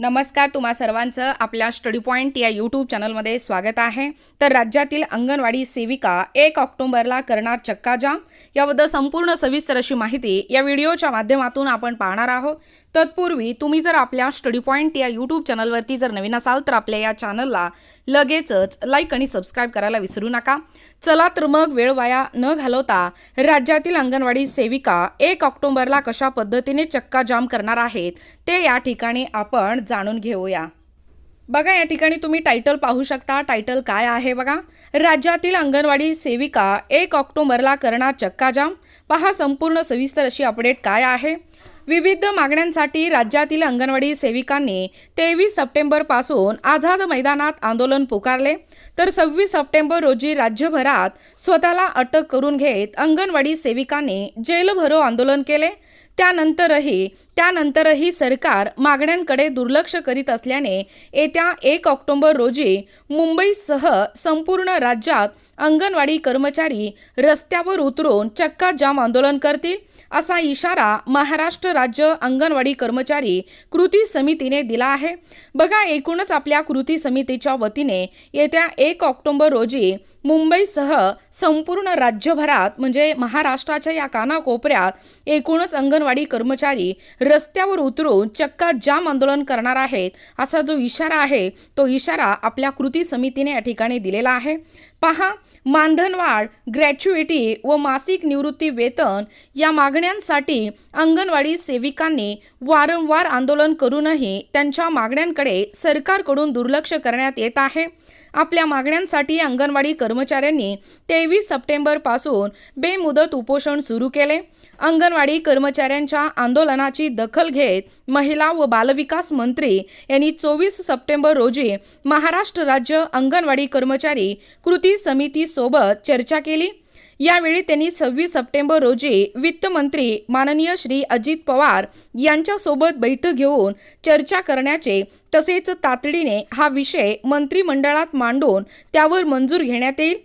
नमस्कार तुम्हा सर्वांचं आपल्या स्टडी पॉईंट या यूट्यूब चॅनलमध्ये स्वागत आहे. तर राज्यातील अंगणवाडी सेविका एक ऑक्टोबरला करणार चक्काजाम. याबद्दल संपूर्ण सविस्तर अशी माहिती या व्हिडिओच्या माध्यमातून आपण पाहणार आहोत. तत्पूर्वी तुम्ही जर आपल्या स्टडी पॉईंट या यूट्यूब चॅनलवरती जर नवीन असाल तर आपल्या या चॅनलला लगेचच लाईक आणि सबस्क्राईब करायला विसरू नका. चला तर मग वेळ वाया न घालवता राज्यातील अंगणवाडी सेविका एक ऑक्टोबरला कशा पद्धतीने चक्का जाम करणार आहेत ते या ठिकाणी आपण जाणून घेऊया. बघा या ठिकाणी तुम्ही टायटल पाहू शकता. टायटल काय आहे बघा? राज्यातील अंगणवाडी सेविका एक ऑक्टोबरला करणार चक्काजाम पहा संपूर्ण सविस्तर अशी अपडेट काय आहे. विविध मागण्यांसाठी राज्यातील अंगणवाडी सेविकांनी तेवीस सप्टेंबरपासून आझाद मैदानात आंदोलन पुकारले. तर सव्वीस सप्टेंबर रोजी राज्यभरात स्वतःला अटक करून घेत अंगणवाडी सेविकांनी जेलभरो आंदोलन केले. त्यानंतरही त्यानंतरही सरकार मागण्यांकडे दुर्लक्ष करीत असल्याने येत्या एक ऑक्टोबर रोजी मुंबईसह संपूर्ण राज्यात अंगणवाडी कर्मचारी रस्त्यावर उतरून चक्का जाम आंदोलन करतील. असा इशारा महाराष्ट्र राज्य अंगणवाडी कर्मचारी कृती समितीने दिला आहे. बघा एकूणच आपल्या कृती समितीच्या वतीने येत्या एक ऑक्टोबर रोजी मुंबईसह संपूर्ण राज्यभरात म्हणजे महाराष्ट्राच्या या कानाकोपऱ्यात एकूणच अंगणवाडी कर्मचारी रस्त्यावर उतरून चक्का जाम आंदोलन करणार आहेत असा जो इशारा आहे तो इशारा आपल्या कृती समितीने या ठिकाणी दिलेला आहे. पहा मानधनवाढ ग्रॅच्युएटी व मासिक निवृत्ती वेतन या मागण्यांसाठी अंगणवाडी सेविकांनी वारंवार आंदोलन करूनही त्यांच्या मागण्यांकडे सरकारकडून दुर्लक्ष करण्यात येत आहे. आपल्या मागण्यांसाठी अंगणवाडी कर्मचाऱ्यांनी तेवीस सप्टेंबरपासून बेमुदत उपोषण सुरू केले. अंगणवाडी कर्मचाऱ्यांच्या आंदोलनाची दखल घेत महिला व बालविकास मंत्री यांनी चोवीस सप्टेंबर रोजी महाराष्ट्र राज्य अंगणवाडी कर्मचारी कृती समितीसोबत चर्चा केली. यावेळी त्यांनी सव्वीस सप्टेंबर रोजी वित्तमंत्री माननीय श्री अजित पवार यांच्यासोबत बैठक घेऊन चर्चा करण्याचे तसेच तातडीने हा विषय मंत्रिमंडळात मांडून त्यावर मंजूर घेण्यात येईल.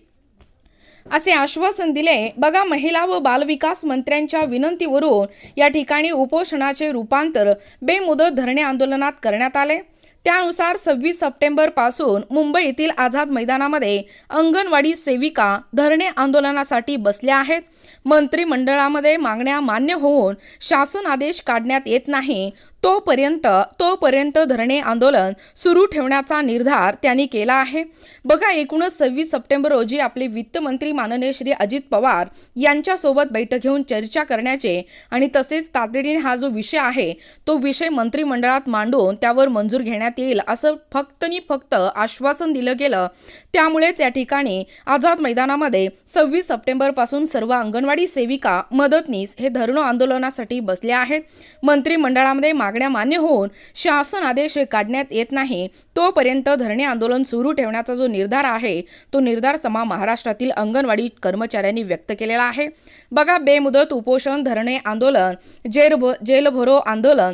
असे आश्वासन दिले. बघा महिला व बालविकास मंत्र्यांच्या विनंतीवरून या ठिकाणी उपोषणाचे रूपांतर बेमुदत धरणे आंदोलनात करण्यात आले. त्यानुसार सव्वीस सप्टेंबरपासून मुंबईतील आझाद मैदानामध्ये अंगणवाडी सेविका धरणे आंदोलनासाठी बसल्या आहेत. मंत्रिमंडळामध्ये मागण्या मान्य होऊन शासन आदेश काढण्यात येत नाही. तोपर्यंत तोपर्यंत धरणे आंदोलन सुरू ठेवण्याचा निर्धार त्यांनी केला आहे. बघा एकूणच सव्वीस सप्टेंबर रोजी आपले वित्तमंत्री माननीय श्री अजित पवार यांच्यासोबत बैठक घेऊन चर्चा करण्याचे आणि तसेच तातडीने हा जो विषय आहे तो विषय मंत्रिमंडळात मांडून त्यावर मंजूर घेण्यात येईल असं फक्त नि फक्त आश्वासन दिलं गेलं. त्यामुळेच या ठिकाणी आझाद मैदानामध्ये सव्वीस सप्टेंबरपासून सर्व अंगणवाडी सेविका मदतनीस हे धरणं आंदोलनासाठी बसले आहेत. मंत्रिमंडळामध्ये मागण्या मान्य होऊन शासन आदेश काढण्यात येत नाही. तोपर्यंत धरणे आंदोलन सुरू ठेवण्याचा जो निर्धार आहे तो निर्धार समा महाराष्ट्रातील अंगणवाडी कर्मचाऱ्यांनी व्यक्त केलेला आहे. बघा बेमुदत उपोषण धरणे आंदोलन जेल जेलभरो आंदोलन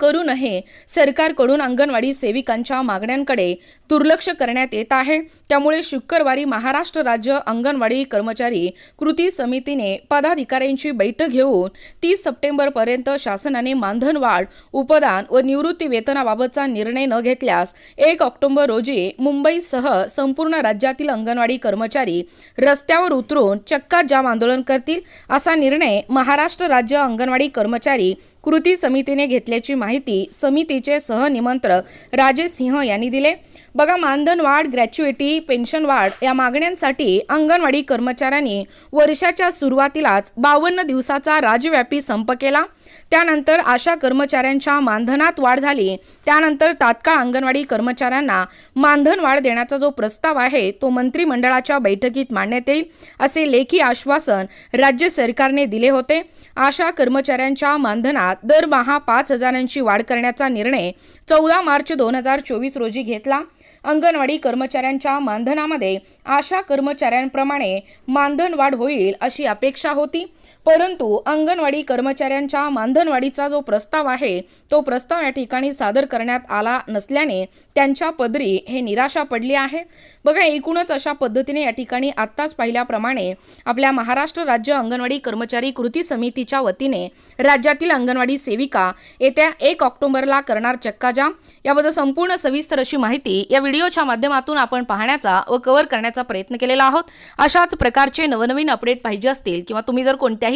करू नये. सरकारकडून अंगणवाडी सेविकांच्या मागण्यांकडे दुर्लक्ष करण्यात येत आहे. त्यामुळे शुक्रवारी महाराष्ट्र राज्य अंगणवाडी कर्मचारी कृती समितीने पदाधिकाऱ्यांची बैठक घेऊन तीस सप्टेंबरपर्यंत शासनाने मानधनवाढ उपदान व निवृत्ती वेतनाबाबतचा निर्णय न घेतल्यास एक ऑक्टोबर रोजी मुंबईसह संपूर्ण राज्यातील अंगणवाडी कर्मचारी रस्त्यावर उतरून चक्का जाम आंदोलन करतील असा निर्णय महाराष्ट्र राज्य अंगणवाडी कर्मचारी कृती समितीने घेतल्याची माहिती समितीचे सहनिमंत्रक राजेश सिंह यांनी दिले. बघा मानधन वाढ ग्रॅच्युएटी पेन्शन वाढ या मागण्यांसाठी अंगणवाडी कर्मचाऱ्यांनी वर्षाच्या सुरुवातीलाच बावन्न दिवसाचा राज्यव्यापी संप केला. त्यानंतर आशा कर्मचाऱ्यांच्या मानधनात वाढ झाली. त्यानंतर तात्काळ अंगणवाडी कर्मचाऱ्यांना मानधन वाढ देण्याचा जो प्रस्ताव आहे तो मंत्रिमंडळाच्या बैठकीत मांडण्यात येईल असे लेखी आश्वासन राज्य सरकारने दिले होते. आशा कर्मचाऱ्यांच्या मानधनात दरमहा पाच हजारांची वाढ करण्याचा निर्णय चौदा मार्च दोन हजार चोवीस रोजी घेतला. अंगणवाडी कर्मचाऱ्यांच्या मानधनामध्ये आशा कर्मचाऱ्यांप्रमाणे मानधन वाढ होईल अशी अपेक्षा होती. परंतु अंगणवाडी कर्मचाऱ्यांच्या मानधनवाढीचा जो प्रस्ताव आहे तो प्रस्ताव या ठिकाणी सादर करण्यात आला नसल्याने त्यांच्या पदरी हे निराशा पडली आहे. बघा एकूणच अशा पद्धतीने या ठिकाणी आत्ताच पाहिल्याप्रमाणे आपल्या महाराष्ट्र राज्य अंगणवाडी कर्मचारी कृती समितीच्या वतीने राज्यातील अंगणवाडी सेविका येत्या एक ऑक्टोबरला करणार चक्काजाम. याबद्दल संपूर्ण सविस्तर अशी माहिती या व्हिडिओच्या माध्यमातून आपण पाहण्याचा व कव्हर करण्याचा प्रयत्न केलेला आहोत. अशाच प्रकारचे नवनवीन अपडेट पाहिजे असतील किंवा तुम्ही जर कोणत्याही